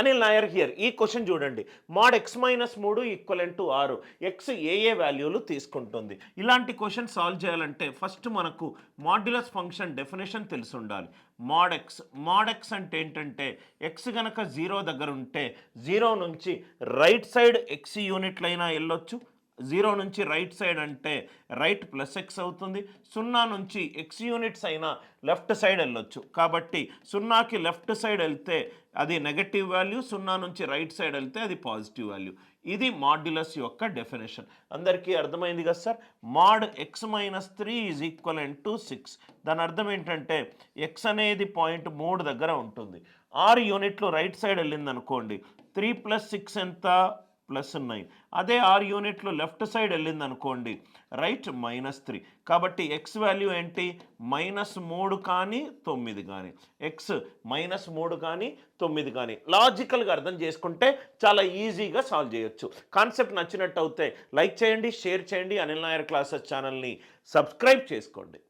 Anil Nair here ఈ question చూడండి. Mod X minus మూడు ఈక్వలెంట్ టు ఆరు. ఎక్స్ ఏ ఏ వాల్యూలు తీసుకుంటుంది. ఇలాంటి క్వశ్చన్ సాల్వ్ చేయాలంటే ఫస్ట్ మనకు మాడ్యులస్ ఫంక్షన్ డెఫినేషన్ తెలిసి ఉండాలి. మాడ్ ఎక్స్ మాడ్ ఎక్స్ అంటే ఏంటంటే ఎక్స్ గనక జీరో దగ్గర ఉంటే జీరో నుంచి రైట్ సైడ్ ఎక్స్ యూనిట్లైనా వెళ్ళొచ్చు. జీరో నుంచి రైట్ సైడ్ అంటే రైట్ ప్లస్ ఎక్స్ అవుతుంది. సున్నా నుంచి ఎక్స్ యూనిట్స్ అయినా లెఫ్ట్ సైడ్ వెళ్ళొచ్చు. కాబట్టి సున్నాకి లెఫ్ట్ సైడ్ వెళ్తే అది నెగటివ్ వాల్యూ సున్నా నుంచి రైట్ సైడ్ వెళ్తే అది పాజిటివ్ వాల్యూ. ఇది మాడ్యులస్ యొక్క డెఫినేషన్. అందరికీ అర్థమైంది కదా sir? Mod x minus three is equal to six దాని అర్థం ఏంటంటే ఎక్స్ అనేది పాయింట్ మూడు దగ్గర ఉంటుంది. ఆరు యూనిట్లు రైట్ సైడ్ వెళ్ళింది అనుకోండి త్రీ ప్లస్ సిక్స్ ఎంత? Plus nine. అదే ఆరు యూనిట్లు లెఫ్ట్ సైడ్ వెళ్ళింది అనుకోండి రైట్ మైనస్ త్రీ. కాబట్టి ఎక్స్ వాల్యూ ఏంటి? మైనస్ మూడు కానీ తొమ్మిది కానీ. ఎక్స్ మైనస్ మూడు కానీ తొమ్మిది కానీ. లాజికల్గా అర్థం చేసుకుంటే చాలా ఈజీగా సాల్వ్ చేయొచ్చు. కాన్సెప్ట్ నచ్చినట్టు అయితే లైక్ చేయండి షేర్ చేయండి. అనిల్ నాయర్ క్లాసెస్ ఛానల్ని సబ్స్క్రైబ్ చేసుకోండి.